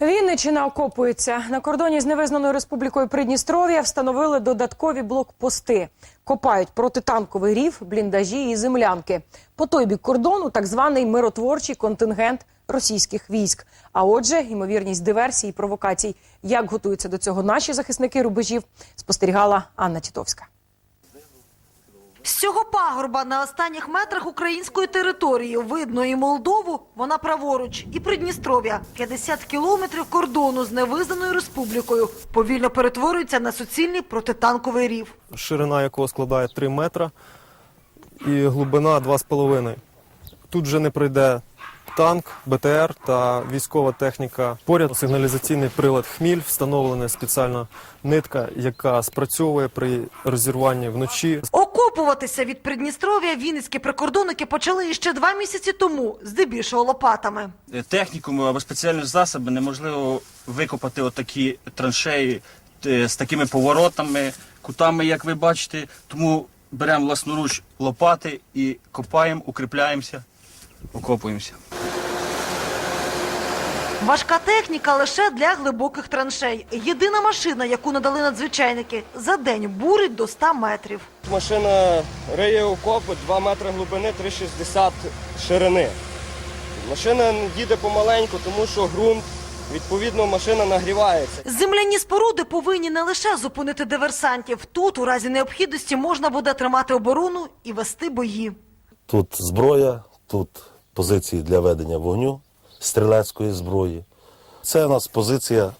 Вінниччина окопується. На кордоні з невизнаною республікою Придністров'я встановили додаткові блокпости. Копають протитанковий рів, бліндажі і землянки. По той бік кордону так званий миротворчий контингент російських військ. А отже, ймовірність диверсій і провокацій. Як готуються до цього наші захисники рубежів, спостерігала Анна Тітовська. З цього пагорба на останніх метрах української території видно і Молдову, вона праворуч, і Придністров'я. 50 кілометрів кордону з невизнаною республікою повільно перетворюється на суцільний протитанковий рів. ширина якого складає 3 метра і глибина 2,5. Тут вже не пройде танк, БТР та військова техніка. Поряд сигналізаційний прилад «Хміль», встановлена спеціальна нитка, яка спрацьовує при розірванні вночі. Окопуватися від Придністров'я вінницькі прикордонники почали іще два місяці тому, здебільшого лопатами. технікуму або спеціальні засоби неможливо викопати отакі траншеї е, з такими поворотами, кутами, як ви бачите. Тому беремо власноруч лопати і копаємо, укріпляємося, окопуємося. Важка техніка лише для глибоких траншей. Єдина машина, яку надали надзвичайники, за день бурить до 100 метрів. Машина риє окопи 2 метри глибини, 3,60 ширини. Машина їде помаленьку, тому що ґрунт, відповідно, машина нагрівається. Земляні споруди повинні не лише зупинити диверсантів. Тут, у разі необхідності, можна буде тримати оборону і вести бої. Тут зброя, тут позиції для ведення вогню, стрілецької зброї. Це у нас позиція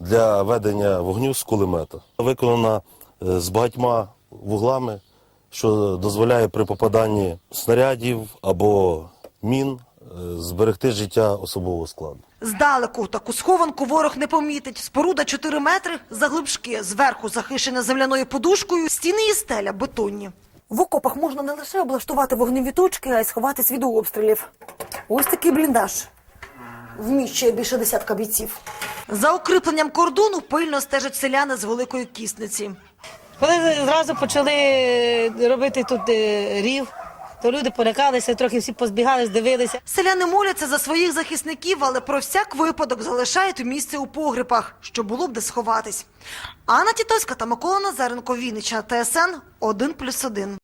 для ведення вогню з кулемета. Виконана е, з багатьма вуглами, що дозволяє при попаданні снарядів або мін е, зберегти життя особового складу. Здалеку таку схованку ворог не помітить. Споруда 4 метри заглибшки, зверху захищена земляною подушкою, стіни і стеля бетонні. В окопах можна не лише облаштувати вогневі точки, а й сховатись від обстрілів. Ось такий бліндаж. Вміщує більше десятка бійців. За укріпленням кордону пильно стежать селяни з великої кісниці. Коли зразу почали робити тут е, рів, то люди полякалися, трохи всі позбігали, здивилися. Селяни моляться за своїх захисників, але про всяк випадок залишають місце у погребах, що було б де сховатись. Анна Тітоська та Микола Назаренко, Вінниччина, ТСН 1+,1.